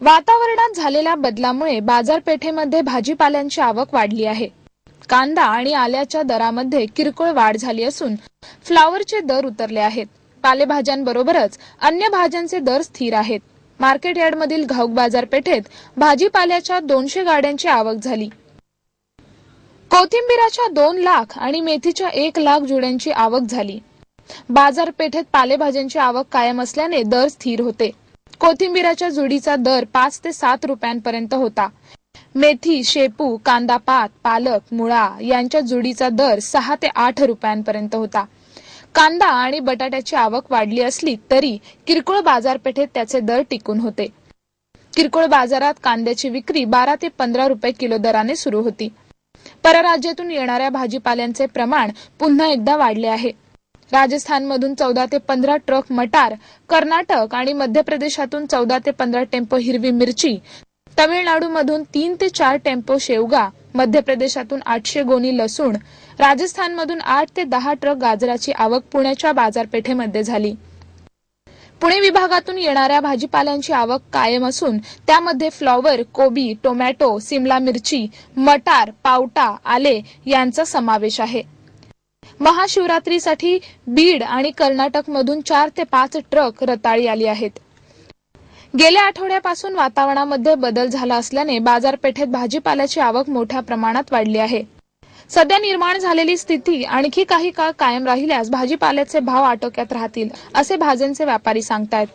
वातावरणात झालेल्या बदलामुळे बाजारपेठेमध्ये भाजीपाल्यांची आवक वाढली आहे. कांदा आणि आल्याच्या दरामध्ये किरकोळ वाढ झाली असून फ्लावरचे दर उतरले आहेत. पालेभाज्यांबरोबरच अन्य भाज्यांचे दर स्थिर आहेत. मार्केट यार्डमधील घाऊक बाजारपेठेत भाजीपाल्याच्या दोनशे गाड्यांची आवक झाली. कोथिंबिराच्या दोन लाख आणि मेथीच्या एक लाख जुड्यांची आवक झाली. बाजारपेठेत पालेभाज्यांची आवक कायम असल्याने दर स्थिर होते. कोथिंबिराच्या जुडीचा दर पाच ते सात रुपयांपर्यंत होता. मेथी शेपू कांदा पात पालक मुळा यांच्या जुडीचा दर सहा ते आठ रुपयांपर्यंत होता. कांदा आणि बटाट्याची आवक वाढली असली तरी किरकोळ बाजारपेठेत त्याचे दर टिकून होते. किरकोळ बाजारात कांद्याची विक्री बारा ते पंधरा रुपये किलो दराने सुरू होती. परराज्यातून येणाऱ्या भाजीपाल्यांचे प्रमाण पुन्हा एकदा वाढले आहे. राजस्थानमधून चौदा ते पंधरा ट्रक मटार कर्नाटक आणि मध्य प्रदेशातून चौदा ते पंधरा टेम्पो हिरवी मिरची. तमिळनाडूमधून तीन ते चार टेम्पो शेवगा मध्य प्रदेशातून आठशे गोणी लसूण. राजस्थानमधून आठ ते दहा ट्रक गाजराची आवक पुण्याच्या बाजारपेठेमध्ये झाली. पुणे विभागातून येणाऱ्या भाजीपाल्यांची आवक कायम असून त्यामध्ये फ्लॉवर कोबी टोमॅटो सिमला मिरची मटार पावटा आले यांचा समावेश आहे. महाशिवरात्रीसाठी बीड आणि कर्नाटकमधून चार ते पाच ट्रक रताळी आली आहेत. गेल्या आठवड्यापासून वातावरणामध्ये बदल झाला असल्याने बाजारपेठेत भाजीपाल्याची आवक मोठ्या प्रमाणात वाढली आहे. सध्या निर्माण झालेली स्थिती आणखी काही काळ कायम राहिल्यास भाजीपाल्याचे भाव आटोक्यात राहतील असे भाज्यांचे व्यापारी सांगतायत.